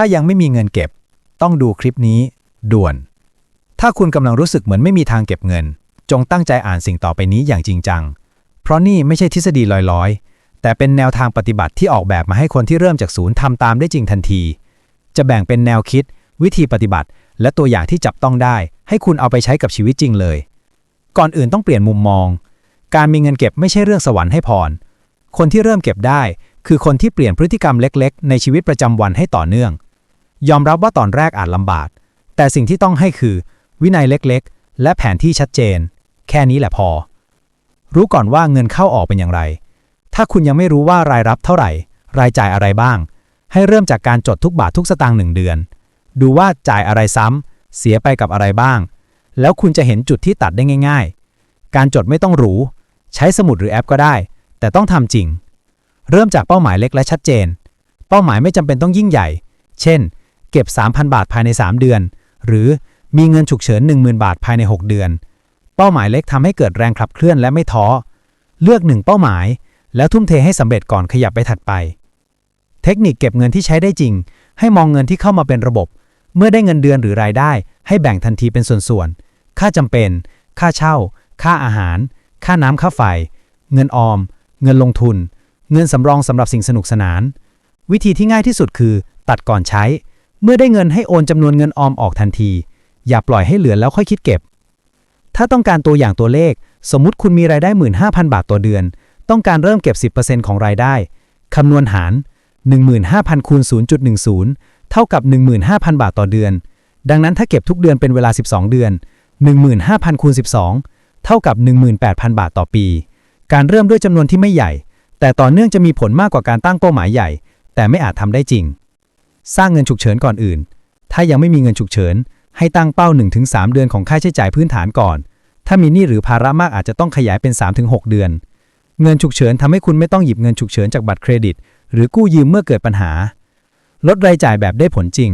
ถ้ายังไม่มีเงินเก็บ ต้องดูคลิปนี้ด่วน ถ้าคุณกำลังรู้สึกเหมือนไม่มีทางเก็บเงิน จงตั้งใจอ่านสิ่งต่อไปนี้อย่างจริงจัง เพราะนี่ไม่ใช่ทฤษฎีลอยๆ แต่เป็นแนวทางปฏิบัติที่ออกแบบมาให้คนที่เริ่มจากศูนย์ทำตามได้จริงทันที จะแบ่งเป็นแนวคิด วิธีปฏิบัติ และตัวอย่างที่จับต้องได้ ให้คุณเอาไปใช้กับชีวิตจริงเลย ก่อนอื่นต้องเปลี่ยนมุมมอง การมีเงินเก็บไม่ใช่เรื่องสวรรค์ให้พรคนที่เริ่มเก็บได้คือคนที่เปลี่ยนพฤติกรรมเล็ก ๆ ในชีวิตประจำวันให้ต่อเนื่อง ยอมรับว่าตอนแรกอาจลำบาก แต่สิ่งที่ต้องให้คือ วินัยเล็กๆ และแผนที่ชัดเจน แค่นี้แหละพอ รู้ก่อนว่าเงินเข้าออกเป็นอย่างไร ถ้าคุณยังไม่รู้ว่ารายรับเท่าไหร่ รายจ่ายอะไรบ้าง ให้เริ่มจากการจดทุกบาททุกสตางค์หนึ่งเดือน ดูว่าจ่ายอะไรซ้ำเสียไปกับอะไรบ้าง แล้วคุณจะเห็นจุดที่ตัดได้ง่าย ๆ การจดไม่ต้องหรูใช้สมุดหรือแอปก็ได้ แต่ต้องทำจริง เริ่มจากเป้าหมายเล็กและชัดเจน เป้าหมายไม่จำเป็นต้องยิ่งใหญ่ เช่น เก็บ 3,000 บาทภายใน 3 เดือน หรือมีเงินฉุกเฉิน 10,000 บาทภายใน 6 เดือน เป้าหมายเล็กทำให้เกิดแรงขับเคลื่อนและไม่ท้อ เลือกหนึ่งเป้าหมาย แล้วทุ่มเทให้สำเร็จก่อนขยับไปถัดไป เทคนิคเก็บเงินที่ใช้ได้จริง ให้มองเงินที่เข้ามาเป็นระบบ เมื่อได้เงินเดือนหรือรายได้ ให้แบ่งทันทีเป็นส่วนๆ ค่าจำเป็น ค่าเช่า ค่าอาหาร ค่าน้ำค่าไฟ เงินออม เงินลงทุน เงินสำรองสำหรับสิ่งสนุกสนาน วิธีที่ง่ายที่สุดคือ ตัดก่อนใช้ เมื่อได้เงินให้โอนจำนวนเงินออมออกทันที อย่าปล่อยให้เหลือแล้วค่อยคิดเก็บ ถ้าต้องการตัวอย่างตัวเลข สมมุติคุณมีรายได้ 15,000 บาทต่อเดือน ต้องการเริ่มเก็บ 10%ของรายได้คำนวณหาร 15,000คูณ0.10 เท่ากับ 15,000 บาทต่อเดือน ดังนั้นถ้าเก็บทุกเดือนเป็นเวลา 12 เดือน 15,000คูณ12 เท่ากับ 18,000 บาทต่อปี การเริ่มด้วยจำนวนที่ไม่ใหญ่ แต่ต่อเนื่องจะมีผลมากกว่าการตั้งเป้าหมายใหญ่ แต่ไม่อาจทำได้จริง สร้างเงินฉุกเฉินก่อนอื่น ถ้ายังไม่มีเงินฉุกเฉิน ให้ตั้งเป้า 1-3 เดือนของค่าใช้จ่ายพื้นฐานก่อน ถ้ามีหนี้หรือภาระมากอาจจะต้องขยายเป็น 3-6 เดือน เงินฉุกเฉินทำให้คุณไม่ต้องหยิบเงินฉุกเฉินจากบัตรเครดิต หรือกู้ยืมเมื่อเกิดปัญหา ลดรายจ่ายแบบได้ผลจริง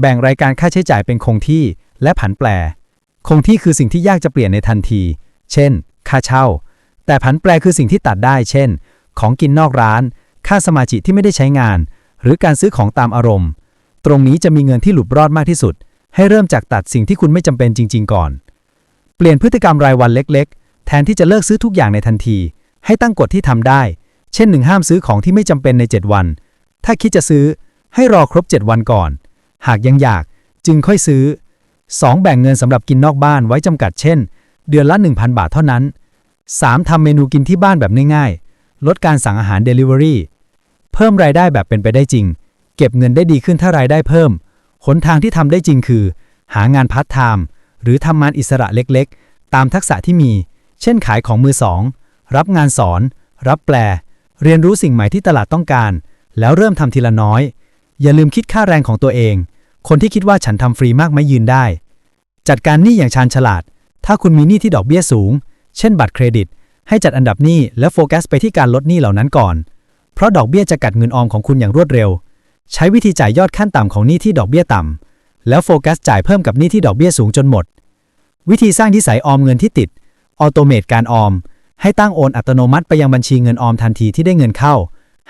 แบ่งรายการค่าใช้จ่ายเป็นคงที่และผันแปร คงที่คือสิ่งที่ยากจะเปลี่ยนในทันที เช่น ค่าเช่า แต่ผันแปรคือสิ่งที่ตัดได้ เช่น ของกินนอกร้าน ค่าสมาชิกที่ไม่ได้ใช้งาน หรือการซื้อของตามอารมณ์ ตรงนี้จะมีเงินที่หลุดรอดมากที่สุด ให้เริ่มจากตัดสิ่งที่คุณไม่จำเป็นจริง ๆ ก่อน เปลี่ยนพฤติกรรมรายวันเล็ก ๆ แทนที่จะเลิกซื้อทุกอย่างในทันที ให้ตั้งกฎที่ทำได้ เช่นหนึ่งห้ามซื้อของที่ไม่จำเป็นใน 7 วัน ถ้าคิดจะซื้อให้รอครบ 7 วันก่อน หากยังอยากจึงค่อยซื้อ 2. แบ่งเงินสำหรับกินนอกบ้านไว้จำกัดเช่น เดือนละ 1,000 บาทเท่านั้น 3. ทำเมนูกินที่บ้านแบบง่ายๆ ลดการสั่งอาหาร Delivery เพิ่มรายได้แบบเป็นไปได้จริง เก็บเงินได้ดีขึ้นถ้ารายได้เพิ่มหนทางที่ทำได้จริงคือ หางานพาร์ทไทม์หรือทำงานอิสระเล็กๆ ตามทักษะที่มี เช่นขายของมือสอง รับงานสอน รับแปล เรียนรู้สิ่งใหม่ที่ตลาดต้องการ แล้วเริ่มทำทีละน้อย อย่าลืมคิดค่าแรงของตัวเอง คนที่คิดว่าฉันทำฟรีมากไม่ยืนได้ จัดการหนี้อย่างชาญฉลาด ถ้าคุณมีหนี้ที่ดอกเบี้ยสูง เช่นบัตรเครดิต ให้จัดอันดับหนี้และโฟกัสไปที่การลดหนี้เหล่านั้นก่อน เพราะดอกเบี้ยจะกัดเงินออมของคุณอย่างรวดเร็ว ใช้วิธีจ่ายยอดขั้นต่ำของหนี้ที่ดอกเบี้ยต่ำ แล้วโฟกัสจ่ายเพิ่มกับหนี้ที่ดอกเบี้ยสูงจนหมด วิธีสร้างนิสัยออมเงินที่ติด ออโตเมตการออม ให้ตั้งโอนอัตโนมัติไปยังบัญชีเงินออมทันทีที่ได้เงินเข้า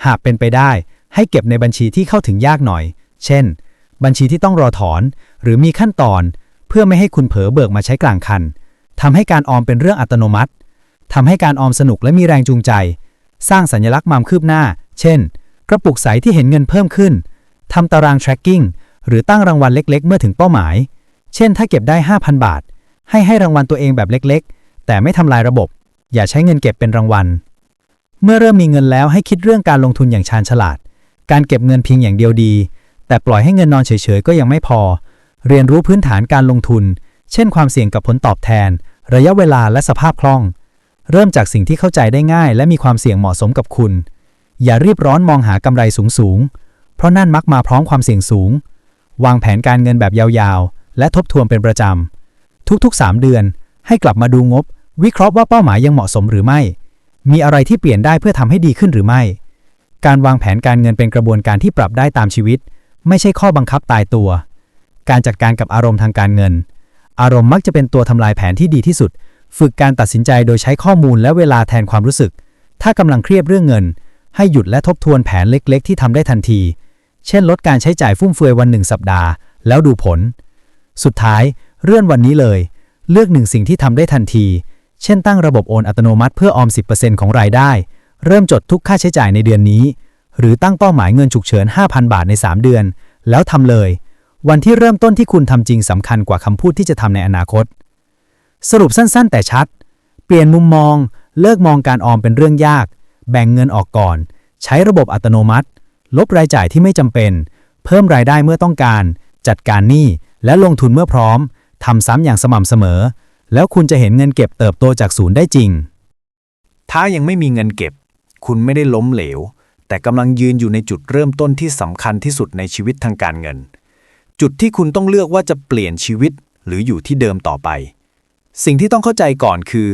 หากเป็นไปได้ ให้เก็บในบัญชีที่เข้าถึงยากหน่อย เช่น บัญชีที่ต้องรอถอน หรือมีขั้นตอน เพื่อไม่ให้คุณเผลอเบิกมาใช้กลางคันทำให้การออมเป็นเรื่องอัตโนมัติทำให้การออมสนุกและมีแรงจูงใจ สร้างสัญลักษณ์มามคืบหน้า เช่น กระปุกใสที่เห็นเงินเพิ่มขึ้นทำตาราง tracking หรือตั้งรางวัลเล็ก ๆ เมื่อถึงเป้าหมาย เช่น ถ้าเก็บได้ 5,000 บาท ให้ให้รางวัลตัวเองแบบเล็ก ๆ แต่ไม่ทำลายระบบ อย่าใช้เงินเก็บเป็นรางวัล เมื่อเริ่มมีเงินแล้วให้คิดเรื่องการลงทุนอย่างชาญฉลาด การเก็บเงินเพียงอย่างเดียวดี แต่ปล่อยให้เงินนอนเฉยๆก็ยังไม่พอ เรียนรู้พื้นฐานการลงทุน เช่น ความเสี่ยงกับผลตอบแทน ระยะเวลาและสภาพคล่อง เริ่มจากสิ่งที่เข้าใจได้ง่าย และมีความเสี่ยงเหมาะสมกับคุณ อย่ารีบร้อนมองหากำไรสูงๆ เพราะนั่นมักมาพร้อมความเสี่ยงสูง วางแผนการเงินแบบยาวๆ และทบทวนเป็นประจำ ทุกๆ 3 เดือน ให้กลับมาดูงบ วิเคราะห์ว่าเป้าหมายยังเหมาะสมหรือไม่ มีอะไรที่เปลี่ยนได้เพื่อทำให้ดีขึ้นหรือไม่ การวางแผนการเงินเป็นกระบวนการที่ปรับได้ตามชีวิต ไม่ใช่ข้อบังคับตายตัว การจัดการกับอารมณ์ทางการเงิน อารมณ์มักจะเป็นตัวทำลายแผนที่ดีที่สุด ฝึกการตัดสินใจโดยใช้ข้อมูลและเวลาแทนความรู้สึก ถ้ากำลังเครียดเรื่องเงิน ให้หยุดและทบทวนแผนเล็ก ๆ ที่ทำได้ทันที เช่น ลดการใช้จ่ายฟุ่มเฟือยวันหนึ่งสัปดาห์ แล้วดูผล สุดท้าย เลื่อนวันนี้เลย เลือกหนึ่งสิ่งที่ทำได้ทันที เช่นตั้งระบบโอนอัตโนมัติเพื่อออม 10%ของรายได้ เริ่มจดทุกค่าใช้จ่ายในเดือนนี้ หรือตั้งเป้าหมายเงินฉุกเฉิน 5,000 บาทใน 3 เดือน แล้วทำเลย วันที่เริ่มต้นที่คุณทำจริงสำคัญกว่าคำพูดที่จะทำในอนาคต สรุปสั้นๆ แต่ชัด เปลี่ยนมุมมอง เลิกมองการออมเป็นเรื่องยาก แบ่งเงินออกก่อน ใช้ระบบอัตโนมัติ ลบรายจ่ายที่ไม่จำเป็น เพิ่มรายได้เมื่อต้องการ จัดการหนี้และลงทุนเมื่อพร้อมทำซ้ำอย่างสม่ำเสมอ แล้วคุณจะเห็นเงินเก็บเติบโตจากศูนย์ได้จริง ถ้ายังไม่มีเงินเก็บ คุณไม่ได้ล้มเหลว แต่กำลังยืนอยู่ในจุดเริ่มต้นที่สำคัญที่สุดในชีวิตทางการเงิน จุดที่คุณต้องเลือกว่าจะเปลี่ยนชีวิตหรืออยู่ที่เดิมต่อไป สิ่งที่ต้องเข้าใจก่อนคือ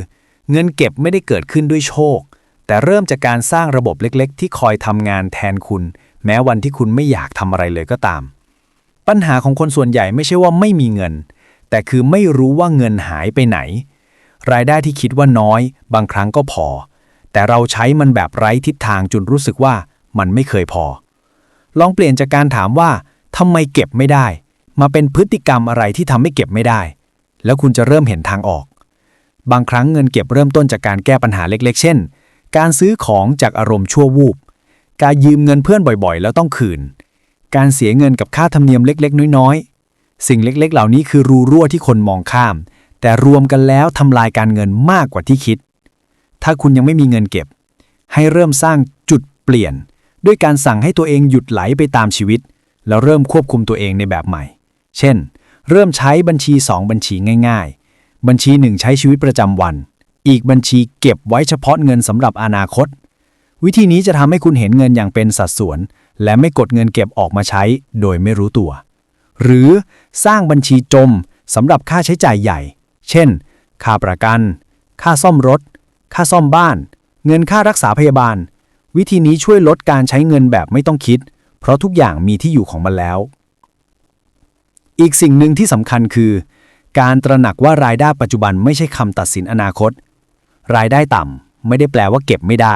เงินเก็บไม่ได้เกิดขึ้นด้วยโชค แต่เริ่มจากการสร้างระบบเล็กๆ ที่คอยทำงานแทนคุณ แม้วันที่คุณไม่อยากทำอะไรเลยก็ตาม ปัญหาของคนส่วนใหญ่ไม่ใช่ว่าไม่มีเงิน แต่คือไม่รู้ว่าเงินหายไปไหน รายได้ที่คิดว่าน้อย บางครั้งก็พอ แต่เราใช้มันแบบไร้ทิศทางจนรู้สึกว่ามันไม่เคยพอ ลองเปลี่ยนจากการถามว่าทำไมเก็บไม่ได้ มาเป็นพฤติกรรมอะไรที่ทำให้เก็บไม่ได้ แล้วคุณจะเริ่มเห็นทางออก บางครั้งเงินเก็บเริ่มต้นจากการแก้ปัญหาเล็กๆ เช่น การซื้อของจากอารมณ์ชั่ววูบ การยืมเงินเพื่อนบ่อยๆ แล้วต้องคืน การเสียเงินกับค่าธรรมเนียมเล็กๆ น้อยๆ สิ่งเล็กๆ เหล่านี้คือรูรั่วที่คนมองข้าม แต่รวมกันแล้วทำลายการเงินมากกว่าที่คิด ถ้าคุณยังไม่มีเงินเก็บ ให้เริ่มสร้างจุดเปลี่ยน ด้วยการสั่งให้ตัวเองหยุดไหลไปตามชีวิต แล้วเริ่มควบคุมตัวเองในแบบใหม่ เช่น เริ่มใช้บัญชี 2 บัญชีง่าย ๆ บัญชี 1 ใช้ชีวิตประจำวัน อีกบัญชีเก็บไว้เฉพาะเงินสำหรับอนาคต วิธีนี้จะทำให้คุณเห็นเงินอย่างเป็นสัดส่วน และไม่กดเงินเก็บออกมาใช้ โดยไม่รู้ตัว หรือสร้างบัญชีจมสำหรับค่าใช้จ่ายใหญ่ เช่น ค่าประกัน ค่าซ่อมรถ ค่าซ่อมบ้าน เงินค่ารักษาพยาบาล วิธีนี้ช่วยลดการใช้เงินแบบไม่ต้องคิด เพราะทุกอย่างมีที่อยู่ของมันแล้ว อีกสิ่งหนึ่งที่สำคัญคือ การตระหนักว่ารายได้ปัจจุบันไม่ใช่คำตัดสินอนาคต รายได้ต่ำไม่ได้แปลว่าเก็บไม่ได้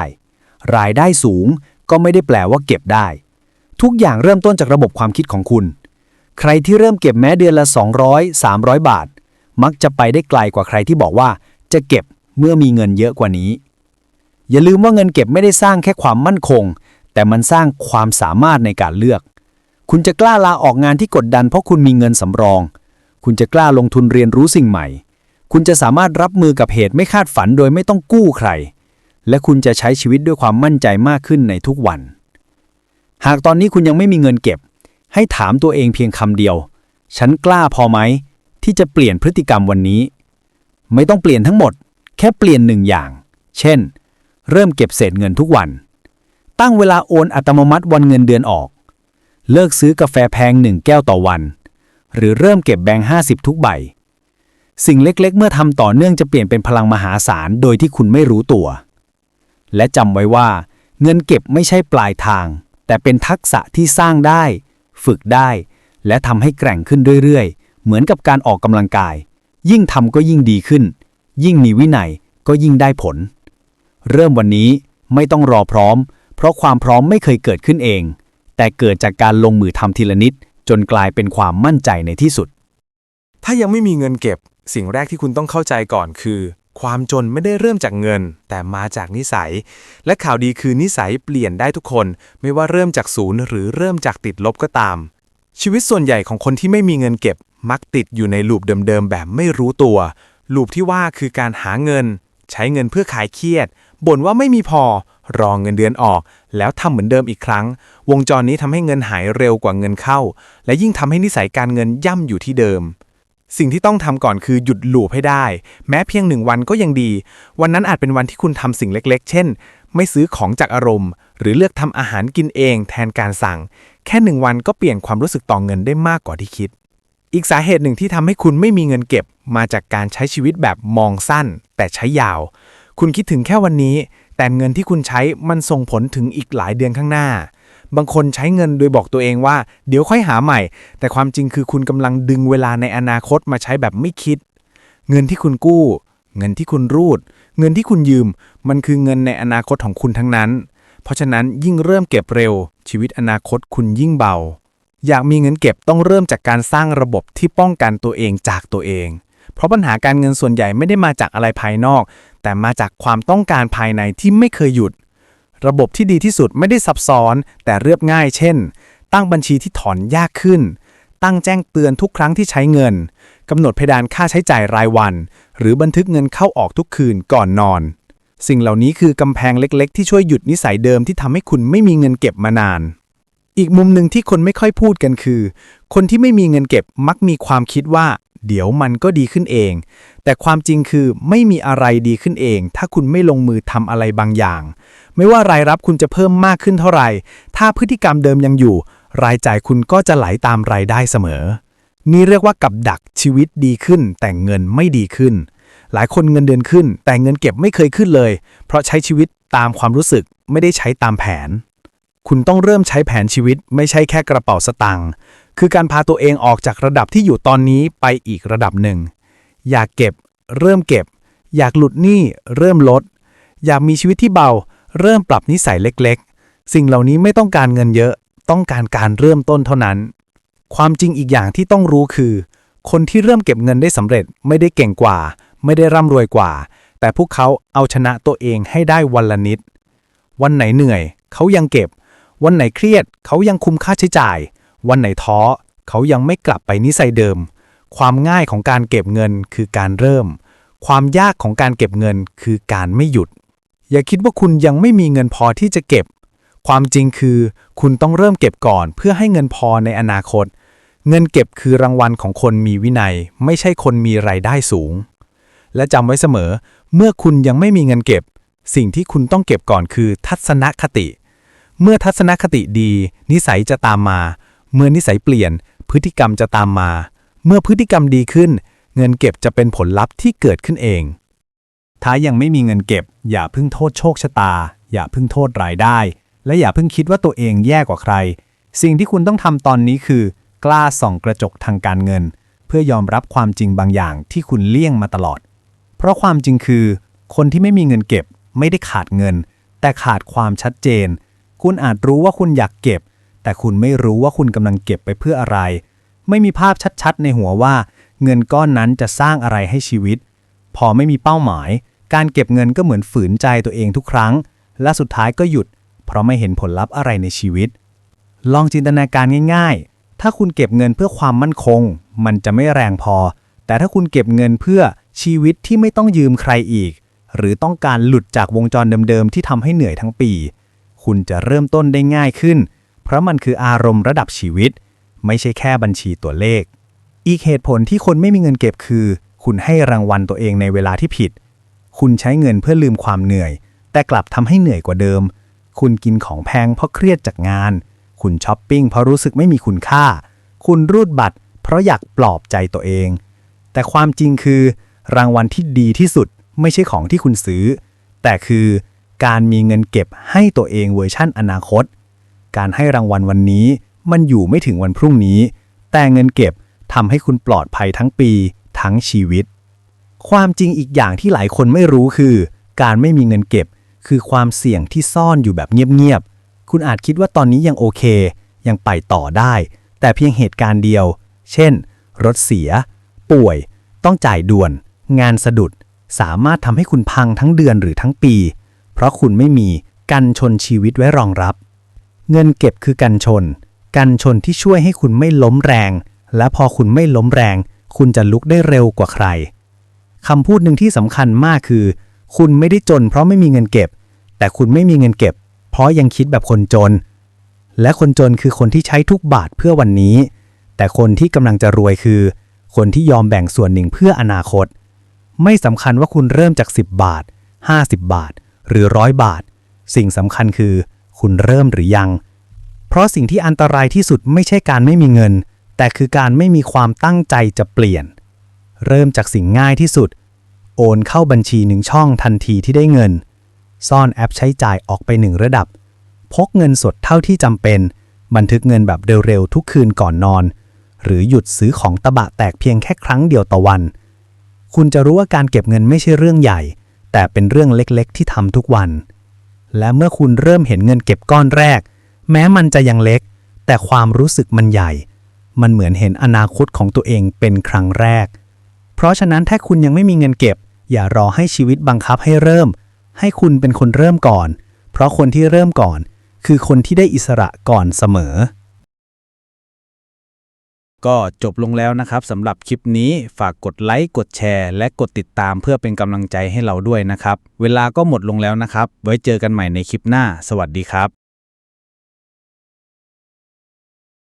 รายได้สูงก็ไม่ได้แปลว่าเก็บได้ ทุกอย่างเริ่มต้นจากระบบความคิดของคุณ ใครที่เริ่มเก็บแม้เดือนละ 200 300 บาท มักจะไปได้ไกลกว่าใครที่บอกว่า จะเก็บเมื่อมีเงินเยอะกว่านี้ อย่าลืมว่าเงินเก็บไม่ได้สร้างแค่ความมั่นคง แต่มันสร้างความสามารถในการเลือก คุณจะกล้าลาออกงานที่กดดันเพราะคุณมีเงินสำรอง คุณจะกล้าลงทุนเรียนรู้สิ่งใหม่ คุณจะสามารถรับมือกับเหตุไม่คาดฝันโดยไม่ต้องกู้ใคร และคุณจะใช้ชีวิตด้วยความมั่นใจมากขึ้นในทุกวัน หากตอนนี้คุณยังไม่มีเงินเก็บ ให้ถามตัวเองเพียงคำเดียว ฉันกล้าพอไหม ที่จะเปลี่ยนพฤติกรรมวันนี้ ไม่ต้องเปลี่ยนทั้งหมด แค่เปลี่ยนหนึ่งอย่าง เช่น เริ่มเก็บเศษเงินทุกวัน ตั้งเวลาโอนอัตโนมัติวันเงินเดือนออก เลิกซื้อกาแฟแพงหนึ่งแก้วต่อวัน หรือเริ่มเก็บแบงค์ห้าสิบทุกใบ สิ่งเล็กๆ เมื่อทำต่อเนื่องจะเปลี่ยนเป็นพลังมหาศาลโดยที่คุณไม่รู้ตัว และจำไว้ว่า เงินเก็บไม่ใช่ปลายทาง แต่เป็นทักษะที่สร้างได้ ฝึกได้ และทำให้แกร่งขึ้นเรื่อยๆ เหมือนกับการออกกำลังกาย ยิ่งทำก็ยิ่งดีขึ้น ยิ่งมีวินัยก็ยิ่งได้ผล เริ่มวันนี้ไม่ต้องรอพร้อม เพราะความพร้อมไม่เคยเกิดขึ้นเอง แต่เกิดจากการลงมือทำทีละนิด จนกลายเป็นความมั่นใจในที่สุด ถ้ายังไม่มีเงินเก็บ สิ่งแรกที่คุณต้องเข้าใจก่อนคือ ความจนไม่ได้เริ่มจากเงิน แต่มาจากนิสัย และข่าวดีคือนิสัยเปลี่ยนได้ทุกคน ไม่ว่าเริ่มจากศูนย์หรือเริ่มจากติดลบก็ตาม ชีวิตส่วนใหญ่ของคนที่ไม่มีเงินเก็บ มักติดอยู่ในลูปเดิมๆแบบไม่รู้ตัวลูปที่ว่าคือการหาเงิน ใช้เงินเพื่อขายเครียดบ่นว่าไม่มีพอ รอเงินเดือนออก แล้วทำเหมือนเดิมอีกครั้ง วงจรนี้ทำให้เงินหายเร็วกว่าเงินเข้า และยิ่งทำให้นิสัยการเงินย่ำอยู่ที่เดิม สิ่งที่ต้องทำก่อนคือหยุดหลูปให้ได้ แม้เพียงหนึ่งวันก็ยังดี วันนั้นอาจเป็นวันที่คุณทำสิ่งเล็ก ๆ เช่น ไม่ซื้อของจากอารมณ์ หรือเลือกทำอาหารกินเองแทนการสั่ง แค่หนึ่งวันก็เปลี่ยนความรู้สึกต่อเงินได้มากกว่าที่คิด อีกสาเหตุหนึ่งที่ทำให้คุณไม่มีเงินเก็บ มาจากการใช้ชีวิตแบบมองสั้น แต่ใช้ยาว คุณคิดถึงแค่วันนี้ แต่เงินที่คุณใช้มันส่งผลถึงอีกหลายเดือนข้างหน้า บางคนใช้เงินโดยบอกตัวเองว่า เดี๋ยวค่อยหาใหม่ แต่ความจริงคือคุณกำลังดึงเวลาในอนาคตมาใช้แบบไม่คิด เงินที่คุณกู้ เงินที่คุณรูด เงินที่คุณยืม มันคือเงินในอนาคตของคุณทั้งนั้น เพราะฉะนั้นยิ่งเริ่มเก็บเร็ว ชีวิตอนาคตคุณยิ่งเบา อยากมีเงินเก็บต้องเริ่มจากการสร้างระบบที่ป้องกันตัวเองจากตัวเอง เพราะปัญหาการเงินส่วนใหญ่ไม่ได้มาจากอะไรภายนอก แต่มาจากความต้องการภายในที่ไม่เคยหยุด ระบบที่ดีที่สุดไม่ได้ซับซ้อน แต่เรียบง่าย เช่น ตั้งบัญชีที่ถอนยากขึ้น ตั้งแจ้งเตือนทุกครั้งที่ใช้เงินกำหนดเพดานค่าใช้จ่ายรายวัน หรือบันทึกเงินเข้าออกทุกคืนก่อนนอน สิ่งเหล่านี้คือกำแพงเล็ก ๆ ที่ช่วยหยุดนิสัยเดิมที่ทำให้คุณไม่มีเงินเก็บมานาน อีกมุมหนึ่งที่คนไม่ค่อยพูดกันคือ คนที่ไม่มีเงินเก็บมักมีความคิดว่า เดี๋ยวมันก็ดีขึ้นเอง แต่ความจริงคือไม่มีอะไรดีขึ้นเอง ถ้าคุณไม่ลงมือทำอะไรบางอย่าง ไม่ว่ารายรับคุณจะเพิ่มมากขึ้นเท่าไหร่ ถ้าพฤติกรรมเดิมยังอยู่ รายจ่ายคุณก็จะไหลตามรายได้เสมอ นี่เรียกว่ากับดักชีวิตดีขึ้น แต่เงินไม่ดีขึ้น หลายคนเงินเดือนขึ้น แต่เงินเก็บไม่เคยขึ้นเลย เพราะใช้ชีวิตตามความรู้สึกไม่ได้ใช้ตามแผนคุณต้องเริ่มใช้แผนชีวิตไม่ใช่แค่กระเป๋าสตังค์ คือการพาตัวเองออกจากระดับที่อยู่ตอนนี้ไปอีกระดับหนึ่ง อยากเก็บ เริ่มเก็บ อยากหลุดหนี้เริ่มลด อยากมีชีวิตที่เบา เริ่มปรับนิสัยเล็กๆ สิ่งเหล่านี้ไม่ต้องการเงินเยอะ ต้องการการเริ่มต้นเท่านั้น ความจริงอีกอย่างที่ต้องรู้คือ คนที่เริ่มเก็บเงินได้สำเร็จไม่ได้เก่งกว่า ไม่ได้ร่ำรวยกว่า แต่พวกเขาเอาชนะตัวเองให้ได้วันละนิด วันไหนเหนื่อย เขายังเก็บ วันไหนเครียด เขายังคุมค่าใช้จ่าย วันไหนท้อเขายังไม่กลับไปนิสัยเดิม ความง่ายของการเก็บเงินคือการเริ่ม ความยากของการเก็บเงินคือการไม่หยุด อย่าคิดว่าคุณยังไม่มีเงินพอที่จะเก็บ ความจริงคือ คุณต้องเริ่มเก็บก่อน เพื่อให้เงินพอในอนาคต เงินเก็บคือรางวัลของคนมีวินัย ไม่ใช่คนมีไรายได้สูง และจำไว้เสมอ เมื่อคุณยังไม่มีเงินเก็บ สิ่งที่คุณต้องเก็บก่อนคือทัศนคติ เมื่อทัศนคติดี นิสัยจะตามมา เมื่อนิสัยเปลี่ยน พฤติกรรมจะตามมา เมื่อพฤติกรรมดีขึ้น เงินเก็บจะเป็นผลลัพธ์ที่เกิดขึ้นเอง ถ้ายังไม่มีเงินเก็บ อย่าพิ่งโทษโชคชะตา อย่าพิ่งโทษรายได้ และอย่าพิ่งคิดว่าตัวเองแย่กว่าใคร สิ่งที่คุณต้องทำตอนนี้คือ กล้าส่องกระจกทางการเงิน เพื่อยอมรับความจริงบางอย่างที่คุณเลี่ยงมาตลอด เพราะความจริงคือ คนที่ไม่มีเงินเก็บ ไม่ได้ขาดเงิน แต่ขาดความชัดเจน คุณอาจรู้ว่าคุณอยากเก็บ แต่คุณไม่รู้ว่าคุณกำลังเก็บไปเพื่ออะไร ไม่มีภาพชัดๆ ในหัวว่า เงินก้อนนั้นจะสร้างอะไรให้ชีวิต พอไม่มีเป้าหมาย การเก็บเงินก็เหมือนฝืนใจตัวเองทุกครั้ง และสุดท้ายก็หยุด เพราะไม่เห็นผลลัพธ์อะไรในชีวิต ลองจินตนาการง่ายๆ ถ้าคุณเก็บเงินเพื่อความมั่นคง มันจะไม่แรงพอ แต่ถ้าคุณเก็บเงินเพื่อชีวิตที่ไม่ต้องยืมใครอีก หรือต้องการหลุดจากวงจรเดิมๆที่ทำให้เหนื่อยทั้งปี คุณจะเริ่มต้นได้ง่ายขึ้น เพราะมันคืออารมณ์ระดับชีวิต ไม่ใช่แค่บัญชีตัวเลข อีกเหตุผลที่คนไม่มีเงินเก็บคือ คุณให้รางวัลตัวเองในเวลาที่ผิด คุณใช้เงินเพื่อลืมความเหนื่อย แต่กลับทำให้เหนื่อยกว่าเดิม คุณกินของแพงเพราะเครียดจากงาน คุณช้อปปิ้งเพราะรู้สึกไม่มีคุณค่า คุณรูดบัตร เพราะอยากปลอบใจตัวเอง แต่ความจริงคือ รางวัลที่ดีที่สุดไม่ใช่ของที่คุณซื้อ แต่คือการมีเงินเก็บให้ตัวเองเวอร์ชั่นอนาคต การให้รางวัลวันนี้ มันอยู่ไม่ถึงวันพรุ่งนี้ แต่เงินเก็บทำให้คุณปลอดภัยทั้งปี ทั้งชีวิต ความจริงอีกอย่างที่หลายคนไม่รู้คือ การไม่มีเงินเก็บ คือความเสี่ยงที่ซ่อนอยู่แบบเงียบๆคุณอาจคิดว่าตอนนี้ยังโอเค ยังไปต่อได้ แต่เพียงเหตุการณ์เดียว เช่น รถเสีย ป่วย ต้องจ่ายด่วน งานสะดุด สามารถทำให้คุณพังทั้งเดือนหรือทั้งปี เพราะคุณไม่มีกันชนชีวิตไว้รองรับ เงินเก็บคือกันชน กันชนที่ช่วยให้คุณไม่ล้มแรง และพอคุณไม่ล้มแรง คุณจะลุกได้เร็วกว่าใครคำพูดหนึ่งที่สำคัญมากคือ คุณไม่ได้จนเพราะไม่มีเงินเก็บ แต่คุณไม่มีเงินเก็บ เพราะยังคิดแบบคนจน และคนจนคือคนที่ใช้ทุกบาทเพื่อวันนี้ แต่คนที่กำลังจะรวยคือ คนที่ยอมแบ่งส่วนหนึ่งเพื่ออนาคต ไม่สำคัญว่าคุณเริ่มจาก 10 บาท 50 บาท หรือร้อยบาท สิ่งสำคัญคือ คุณเริ่มหรือยัง เพราะสิ่งที่อันตรายที่สุดไม่ใช่การไม่มีเงิน แต่คือการไม่มีความตั้งใจจะเปลี่ยน เริ่มจากสิ่งง่ายที่สุด โอนเข้าบัญชีหนึ่งช่องทันทีที่ได้เงิน ซ่อนแอปใช้จ่ายออกไปหนึ่งระดับ พกเงินสดเท่าที่จำเป็น บันทึกเงินแบบเร็วๆทุกคืนก่อนนอน หรือหยุดซื้อของตะบะแตกเพียงแค่ครั้งเดียวต่อวัน คุณจะรู้ว่าการเก็บเงินไม่ใช่เรื่องใหญ่แต่เป็นเรื่องเล็กๆ ที่ทำทุกวัน และเมื่อคุณเริ่มเห็นเงินเก็บก้อนแรก แม้มันจะยังเล็ก แต่ความรู้สึกมันใหญ่ มันเหมือนเห็นอนาคตของตัวเองเป็นครั้งแรก เพราะฉะนั้นถ้าคุณยังไม่มีเงินเก็บ อย่ารอให้ชีวิตบังคับให้เริ่ม ให้คุณเป็นคนเริ่มก่อน เพราะคนที่เริ่มก่อน คือคนที่ได้อิสระก่อนเสมอ ก็จบลงแล้วนะครับสำหรับคลิปนี้ฝากกดไลค์กดแชร์ และกดติดตามเพื่อเป็นกำลังใจให้เราด้วยนะครับ เวลาก็หมดลงแล้วนะครับ ไว้เจอกันใหม่ในคลิปหน้า สวัสดีครับ